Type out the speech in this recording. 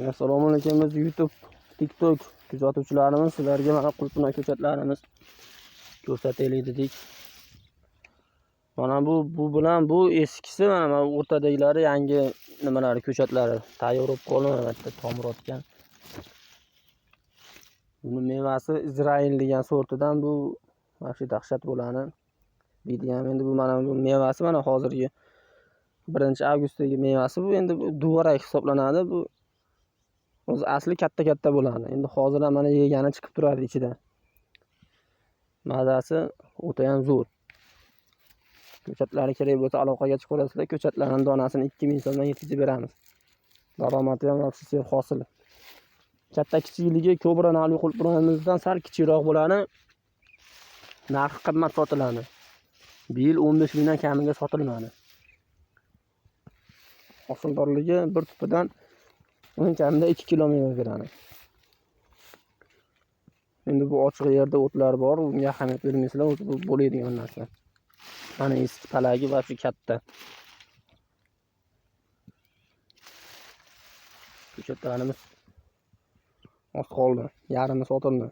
assalomu alaykum biz youtube tiktok kuzatuvchilarimiz sizlarga mana qulpina ko'chatlarimiz ko'rsataylik dedik. Mana bu bu bilan bu eskisi mana bu o'rtadagilari yangi nimalari ko'chatlari tayyor bo'lib qolgan albatta tomir otgan. Buni mevasi izrail degan sortidan bu вообще dahshat bo'lani deydigan. Endi bu mana bu mevasi mana hozirgi birinchi avgustdagi mevasi bu. Endi bu duvarak hisoblanadi bu o'zi asli katta katta bo'ladi. Endi hozir ham mana yegani chiqib turadi ichidan mazasi o'tayam zo'r. Ko'chatlari kerak bo'lsa aloqaga chiqaverasizlar ko'chatlarni donasini ikki ming so'mdan yetkazib beramiz. Daromadi ham вообще serhosil katta kichikligi kobra navli qulupnayimizdan sal kichikroq bo'ladi. Narxi qimmat sotiladi. Bu yil o'n besh mingdan kamiga sotilmadi. Hosildorligi bir tupidan eng kamida ikki kilo meva beradi endi bu ochiq yerda o'tlar bor unga ahamiyat bermaysizlar o'zi bu bo'ladigan narsa. Mana eski palagi вообще katta. Ko'chatlarimiz oz qoldi yarmi sotildi.